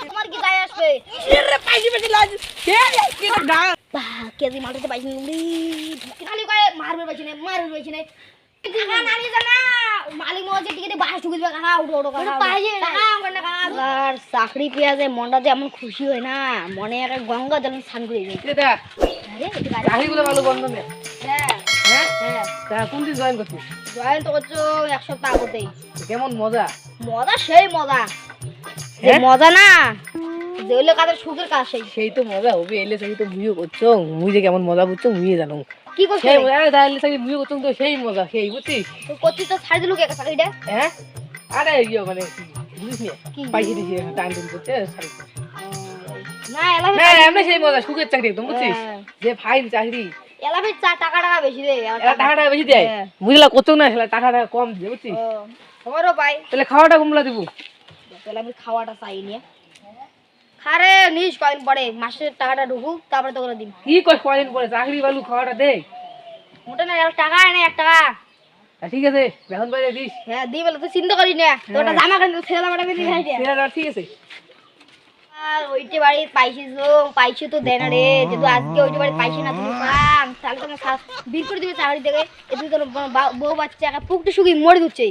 তোমার কি গায়ে আসবে. বা মারতে পাইছি খালি কয়ে মারবে পাইছি না মারবে পাইছি না কাকা নানি জানা মালিক মহাজে টিকে বাস ঢুকে দিবে কাকা উঠো উঠো কাকা পাইছে কাকা আমার না কাকা আর চাকরি পেঁয়াজে মনটা যে এমন খুশি হয় না মনে একটা গঙ্গা জল স্নান করে যায়. আরে চাকরিগুলো ভালো বন্ধ নেই হ্যাঁ। হ্যাঁ হ্যাঁ তা কোন দিন জয়েন করছিস? জয়েন তো করছ এক সপ্তাহ আগতেই। কেমন মজা? মজা সেই মজা। যে হ্যাঁ? মজা না যে কাদের সুখের কাজ সেই। সেই তো মজা হবে এলে চাকরি তো বুঝিও করছ। মুই যে কেমন মজা বুঝছ মুই জানো। কি করছ সেই মজা তাহলে চাকরি বুঝিও করছ তো সেই মজা সেই বুঝছিস তো করছিস তো ছাড়ি দিলু কে চাকরিটা হ্যাঁ? আরে ইয়ে মানে বুঝিস নি? কি? দিছি টাইম টাইম করতে ছাড়ি। না এমনি সেই মজা সুখের চাকরি একদম বুঝছিস? হ্যাঁ। যে ফাইন চাকরি। এলাফে চা টাকা টাকা বেশি দে আর এরা টাকাটা বেশি দেয়? হ্যাঁ। বুঝলা কত না সেটা টাকাটা কম দিয়ে বুঝছিস? ও, পাই। তাহলে খাওয়াটা কমলা দিব। তাহলে আমি খাওয়াটা চাই নিয়ে খারে নিস কয়েন পরে মাসের টাকাটা ঢুকুক তারপরে তো করে দিন কি কই কয়দিন পরে? চাকরি বালু খাওয়াটা দে। মোটা না টাকা এনে এক টাকা। ঠিক আছে বেতন পাইলে দিস। হ্যাঁ দিই বলে তুই চিন্তা করিস না। জামা কিনতে ছেলে জামাটা কিনে ঠিক আছে। আর ওইটে বাড়ি পাইছি তো দেয় না রে যদি আজকে ওইটে বাড়ি পাইছি না তুমি পাম তাহলে তো আমার বিল করে দিবে চাকরি থেকে এদিকে তোর বউ বাচ্চা একা পুকটি শুকিয়ে মরে দিচ্ছে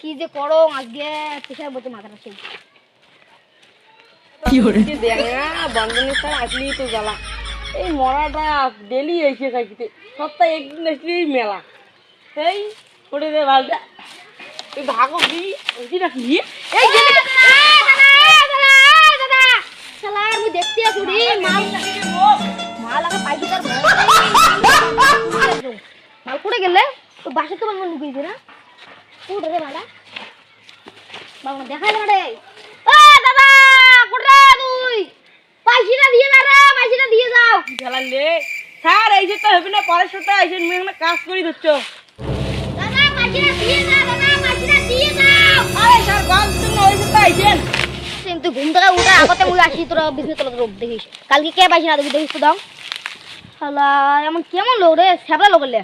কি যে করো আজকে পেশার বলতে মাথাটা সেই। বন্ধনের স্যার আসলি তো জ্বালা। এই মরাটা ডেলি এসে সপ্তাহে একদিন আসলেই মেলা। ভাগো ওই না কি এই শালা আমি দেখতে আছি রে মাল মাল আগে পাইছি তার মাল কোটে গেলে? তো বাসে তো মাল লুকিয়েছে না। কোটে রে মালা? বাবা দেখাই না রে। ও দাদা কোটে তুই? পাইছিটা দিয়ে না রে পাইছিটা দিয়ে যাও। জ্বালালে স্যার এই যে তো হবে না পরের সপ্তাহে এসে কাজ করি ধরছ। দাদা পাইছিটা দিয়ে যাও দাদা পাইছিটা দিয়ে যাও। আরে স্যার গল্প তুমি ওই সপ্তাহে আইছেন। তুই ঘুম থেকে উঠে আগতে মুই আসি তোরা বিজনেস তোলা রোগ দেখিস। কালকে কে পাইছি না তুই দেখিস তো দাও। এমন কেমন লোক রে সেবলা লোক লে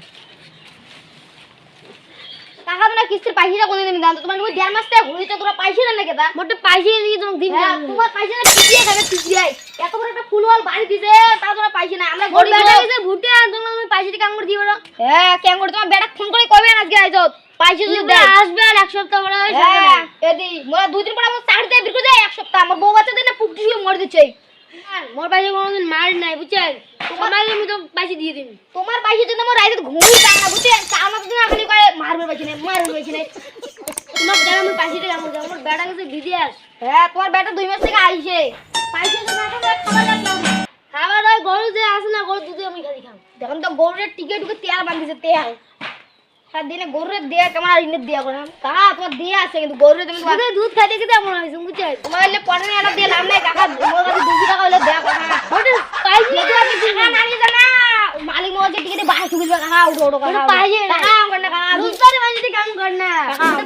টাকা তোমরা কিস্তির পাইছি না কোনদিন দাম তোমার তুমি দেড় মাস থেকে ঘুরিতে তোরা পাইছি না নাকি দা মোটে পাইছি দিয়ে তোমাকে দিন তোমার পাইছি না পিছিয়ে খাবে পিছিয়ে এত বড় একটা ফুলওয়াল বাড়ি দিছে তা তোরা পাইছি না। আমরা গরিব লোক। দিছে ভুটে আর তোমরা তুমি পাইছি কি কাঙ্গুর দিও না হ্যাঁ কেঙ্গুর তোমার বেটা ফোন করে কবে আজকে আইছো পাইছি যদি দে আসবে আর এক সপ্তাহ পরে হ্যাঁ এদি মোরা দুই দিন পরে আমার চাকরি দিয়ে বিক্রি যায় এক সপ্তাহ। আমার বউ বাচ্চা দিনে পুকটি শুয়ে মরে দিচ্ছে। মোর পাইছে কোনোদিন মার নাই বুঝছেন? তোমার আমি তো পাইছে দিয়ে দিবি তোমার পাইছে জন্য আমার রাইতে ঘুমিয়ে যায় না বুঝছেন? আমার দিন খালি করে মারবে পাইছে না মারবে পাইছে না তোমার বেড়া আমি পাইছে টাকা আমার আমার বেড়া গেছে বিদেশ হ্যাঁ তোমার বেটা দুই মাস থেকে আইছে। পাইছে জন্য এখন খাবার লাগলাম খাবার ওই গরু যে আসে না গরু দুধে আমি খালি খাম দেখুন তো গরুর টিকে টুকে তেল বান্ধিছে তেল। সাত দিনে গরুরে দেয়া কেমন আর ইনে দেয়া করে কাকা তোমার দেয়া আছে কিন্তু গরুরে তুমি দুধে দুধ খাইতে খেতে এমন হয়েছে বুঝছে তোমার হলে পরে এটা দিয়ে লাভ নাই কাকা মোর কাছে দুশো টাকা হলে দেয়া কাকা পাইছি তো আমি টাকা জানা মালিক মহাজে টিকে বাহার ঢুকে কাকা উঠো উঠো কাকা পাইছে কাকা আম না কাকা দুধ পারে কাম কর না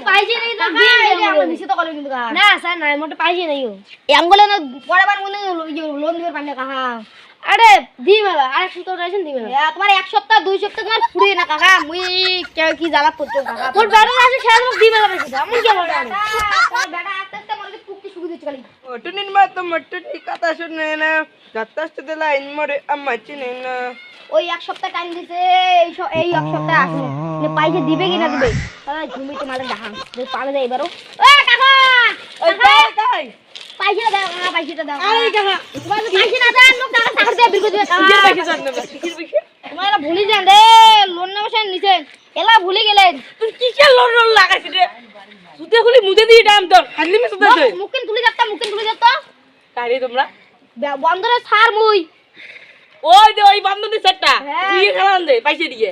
পাইছে নাই তো কাকা আমার দিছে তো কিন্তু কাকা। না স্যার না মোটে পাইছে নাই ও এঙ্গলে না পরে বার মনে লোন দিবে কাকা। আরে দিবে আরেক সপ্তাহ রয়েছেন দিবে তোমার এক সপ্তাহ দুই সপ্তাহ তোমার ফুরিয়ে না কাকা। মুই কে- কি জ্বালা করছ কাকা। তোর বেড়া আছে সেটা তোমাকে দিবে না বেশি। আমি কেন বেড়া আস্তে আস্তে পুকটি শুকিয়ে দিচ্ছে খালি। Otunin mo ito magtutik at aso na yun. Gatas to the line mo rin ang machi ওই এক সপ্তাহ টাইম দিছে এই এই এক সপ্তাহ আসবে মানে পাইছে দিবে কি না দিবে তাহলে ঝুমিতে মালে যদি পাবে যায় এবারও। এ কাকা! Oy, kay, দাও কাকা দাও! তোমার তো না দেন লোক টাকা দিয়ে দিবে কাকা. তোমার এলা ভুলি যান রে লোন না বসে নিছে এলা ভুলি গেলেন। তুই কিসের লোন লোন লাগাইছিস রে? সুতে খুলি মুদে দিয়ে দাম তোর হাতলি মে সুতে দে। মুকিন তুলি যাত্তা মুকিন তুলি যাত্তা কারি তোমরা? বন্দরে সার মুই। ওই দে ওই বান্ধবী সেটটা হ্যাঁ। দিয়ে খেলান দে পয়সা দিয়ে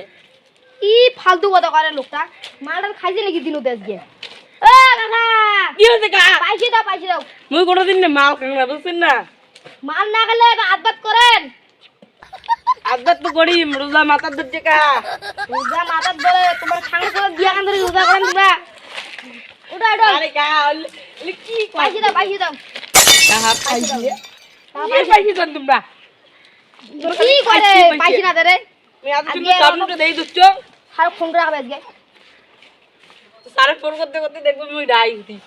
ই ফালতু কথা করে লোকটা? মালটা খাইছে নাকি দিনু আজকে ও কাকা কি হয়েছে কা? পাইছি দাও পাইছি দাও। মুই কোনোদিন না মাল খাং না বুঝছেন না? মাল না খেলে আদবাত করেন। আদাত তো করি রোজা মাথার ধরছে কা। রোজা মাথার ধরে তোমার খাঙ্গা করে দিয়া কান ধরে রোজা করেন তোমরা ওটা ওটা আরে কা কি পাইছি দাও পাইছি দাও। কাহা পাইছি কি পাইছি তোর তোমরা? কি করে? পাইছি না ধরে আমি আজ তুমি সামনে দেই দিচ্ছ। আর ফোন রাখবে আজকে। সারে ফোন করতে করতে দেখব মুই ডাই উঠি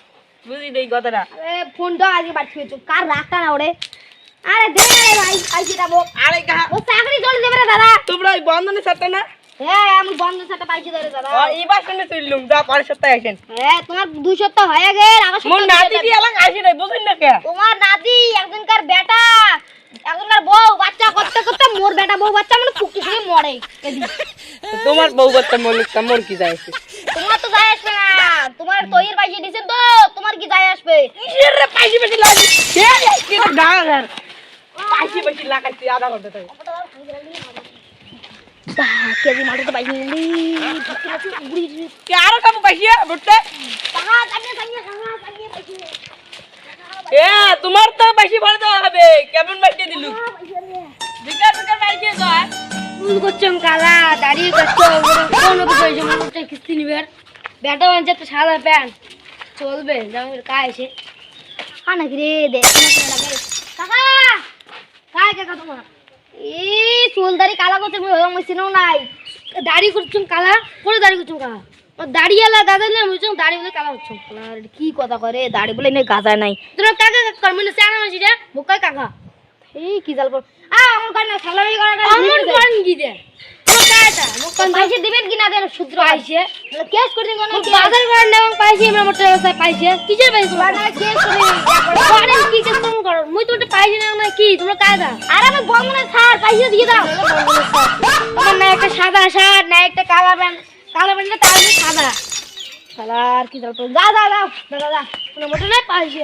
বুঝলি এই কথাটা। আরে ফোনটা আজকে বাড়ি কার রাখটা না ওরে? আরে দে ভাই বো আরে গা। ও চাকরি চলে রে দাদা। তোমরা ওই বন্ধনের সাথে না? হ্যাঁ আমি বন্ধ সাথে পাইছি ধরে দাদা। ও, এবার শুনে তুললুম। যা পরের সপ্তাহে আসেন। হ্যাঁ তোমার দুই সপ্তাহ হয়ে গেল আমার মোর নাতি দুই কি আসি নাই বুঝলেন না কে? তোমার নাতি একজনকার বেটা একজনকার বউ বাচ্চা করতে করতে মোর বেটা বউ বাচ্চা মানে পুকি মরে। তোমার বউ বাচ্চা মলিকটা মোর কি যায়? তোমার তো যায় তোমার তৈর পাইছে দিছেন তো তোমার কি যায় আসবে? কিসের রে পাইছি বেশি লাগি কে কি ঘর পাইছি বেশি লাগাইছি আধা ঘণ্টা তাই কেজি তো পাইছি কে আরও কাম এ তোমার তো বেশি দেওয়া হবে। কেমন বাইকে দিলু? বিকার বিকার বাইকে যায় ফুল কালা দাড়ি করছ কোন কিছু হয়েছে হচ্ছে কিস্তি নিবে। ব্যাটা বানছে তো সাদা প্যান্ট। চলবে যেমন কায় এসে? হ্যাঁ নাকি রে দেখ কাকা! কায় কাকা তোমার? এই চুল দাড়ি কালা করছে হয়ে নাই। দাড়ি করছম কালা? করে দাড়ি করছম কালা? ও দাড়ি দাদা না মুইছম দাড়ি বলে কালা কি কথা করে দাড়ি বলে নে গাজা নাই। তোর কাকা কাকা চানা মাসি রে বুকাই কাকা। এই কি জাল পর আ আমার কানে সালামি করা আমার কোন কি দে কোন পাইছে দিবেন কি না দেন শুদ্র পাইছে কেস করে কোন বাজার করে নেব পাইছে আমরা মোটর ব্যবসায় পাইছে। কিসের পাইছে বাজার কেস করে করে কি কেস কোন কর মুই তো পাইছি না না কি? তোমরা কায়দা আরে আমি বন্ধনে ছাড় পাইছে দিয়ে দাও। আমার না একটা সাদা শার্ট না একটা কালা প্যান্ট। কালো প্যান্টটা তার সাদা। সালার কি দাদা কোনো মোটর নাই পাইছে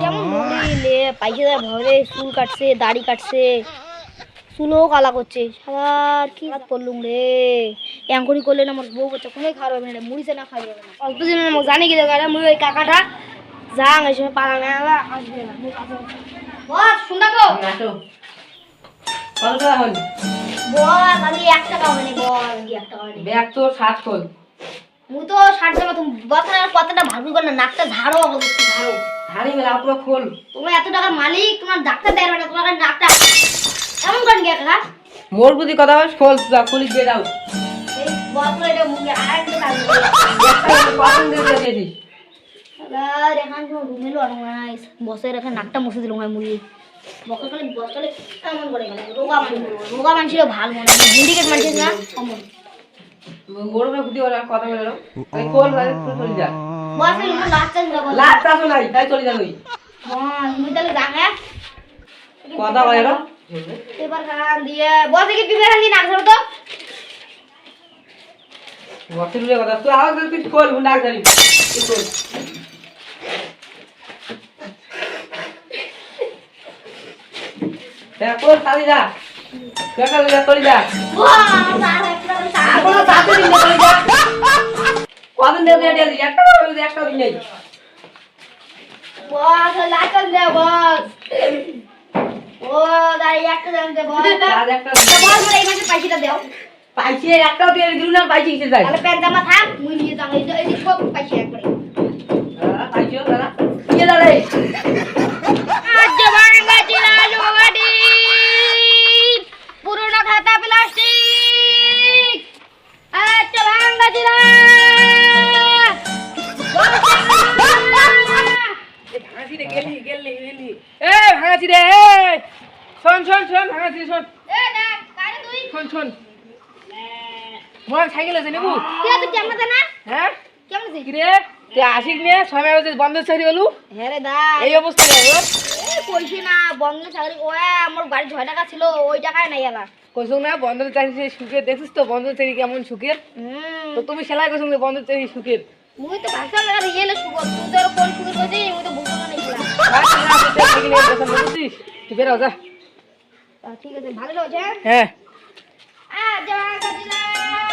কেমন পাইছে ভরে চুল কাটছে দাড়ি কাটছে। চুলও কালা করছে। সারার কি পড়লুম রে? এঙ্করি করলে না আমার বউ বাচ্চা কোনো খাওয়া হবে না মুড়িছে না যাবে না। অল্প দিন আমার জানি কি দরকার মুই ওই কাকাটা যাং এই সময় পালা না আসবে না। মুই বস শুনবা তো। হল? বস আমি এক টাকা হয়নি বস এক টাকা হয়নি ব্যাগ তো সাত হল। মুই তো ষাট টাকা তুমি বছরের কথাটা ভাবি কর না নাকটা আমাকে একটু ঝাড়ো। মেলা পুরো খোল। তোমরা এত টাকার মালিক তোমার ডাক্তার দেয় না তোমার কাছে ডাক্তার এমন করেন কি কাকা মোর বুদ্ধি কথা বল খোল যা খুলি দিয়ে দাও। এই এটা মুখে আর একটা একটা পছন্দ দিয়ে আর কোনো বসের এখানে নাকটা মুছে দিল হয় মুড়ি বকে খালি বস করে গেল। রোগা মানুষ রোগা মানুষের ভালো মনে সিন্ডিকেট না? অমন। মোর বুদ্ধি ওরা কথা বলে ভাই চলে যা। বস লাস্ট টাইম যাব লাস্ট আসো নাই তাই চলে যা তুই। হ্যাঁ তাহলে হ্যাঁ কথা বলে না এবার খান দিয়ে বসে কি পিপে খান দিয়ে নাক ধরো তো? বসির কথা তুই আওয়াজ তুই খোল নাক ধরি তুই খোল হ্যাঁ খোল চালি যা? দেখা যা চলে যা? এখনও চাতে দিন চলে যা। কদিন দিয়ে দিয়ে দিয়ে একটা করে একটা দিন নেই। বস লাইটল দে বস। ও দাঁড়িয়ে একটা জানতে বস আজ একটা বস মানে এই মাসে পয়সাটা দাও। পাইছে একটাও দিয়ে দিল না পাইছে কিসে যায় তাহলে প্যান্ট জামা থাক মুই নিয়ে যাব। এই সব পয়সা একবারে। পাইছো দাদা? কে দাদা শোন শোন। মোর সাইকেল আছে নেবু কেমন না? হ্যাঁ? কেমন রে তুই আসিস নিয়ে সময় হচ্ছে বন্ধ চাকরি বলু হ্যাঁ রে দা। এই অবস্থা রে এই কইছি না বন্ধ চাকরি ওয়া আমার বাড়ি ছয় টাকা ছিল ওই টাকায় নাই এলা। কইছো না বন্ধ চাকরি সুখের দেখছিস তো বন্ধ চাকরি কেমন সুখের? হুম। তো তুমি সেলাই কইছো না বন্ধ চাকরি সুখের? মুই তো ভাষা লাগা তুই তো কোন সুগর কইছি মুই তো না নিছিলাম না তুই বেরো যা ঠিক আছে ভালো হচ্ছে হ্যাঁ। আ জমা কাটিলা